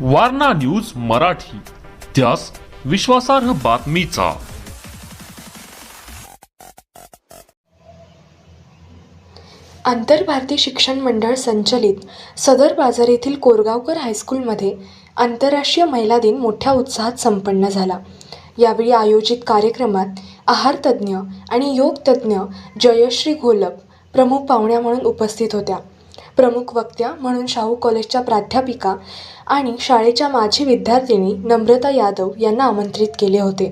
Warna news Marathi. त्यास विश्वासार्ह बातमीचा. आंतरभारती शिक्षण मंडळ संचलित सदर बाजार येथील कोरगावकर हायस्कूलमध्ये आंतरराष्ट्रीय महिला दिन मोठ्या उत्साहात संपन्न झाला. यावेळी आयोजित कार्यक्रमात आहारतज्ज्ञ आणि योगतज्ज्ञ जयश्री घोलप प्रमुख पाहुण्या म्हणून उपस्थित होत्या. प्रमुख वक्त्या म्हणून शाहू कॉलेजच्या प्राध्यापिका आणि शाळेच्या माजी विद्यार्थिनी नम्रता यादव यांना आमंत्रित केले होते.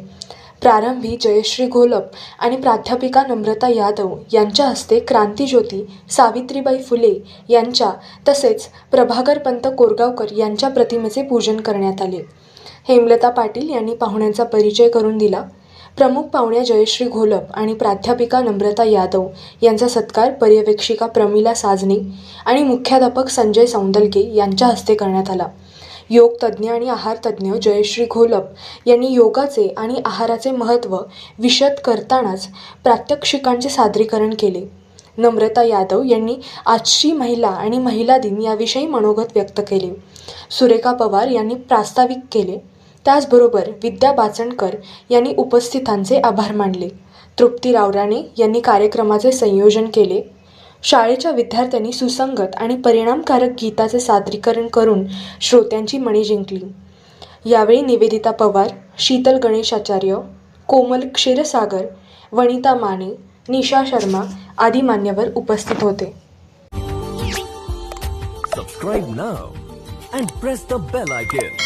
प्रारंभी जयश्री घोलप आणि प्राध्यापिका नम्रता यादव यांच्या हस्ते क्रांतीज्योती सावित्रीबाई फुले यांच्या तसेच प्रभाकर पंत कोरगावकर यांच्या प्रतिमेचे पूजन करण्यात आले. हेमलता पाटील यांनी पाहुण्यांचा परिचय करून दिला. प्रमुख पाहुण्या जयश्री घोलप आणि प्राध्यापिका नम्रता यादव यांचा सत्कार पर्यवेक्षिका प्रमिला साजने आणि मुख्याध्यापक संजय सौंदलके यांच्या हस्ते करण्यात आला. योग तज्ज्ञ आणि आहार तज्ज्ञ जयश्री घोलप यांनी योगाचे आणि आहाराचे महत्त्व विशद करतानाच प्रात्यक्षिकांचे सादरीकरण केले. नम्रता यादव यांनी आजची महिला आणि महिला दिन याविषयी मनोगत व्यक्त केले. सुरेखा पवार यांनी प्रास्ताविक केले. त्याचबरोबर विद्या बाचणकर यांनी उपस्थितांचे आभार मानले. तृप्ती रावराणे यांनी कार्यक्रमाचे संयोजन केले. शाळेच्या विद्यार्थ्यांनी सुसंगत आणि परिणामकारक गीताचे सादरीकरण करून श्रोत्यांची मणी जिंकली. यावेळी निवेदिता पवार शीतल गणेशाचार्य कोमल क्षीरसागर वनिता माने निशा शर्मा आदी मान्यवर उपस्थित होते. Subscribe now and press the bell icon.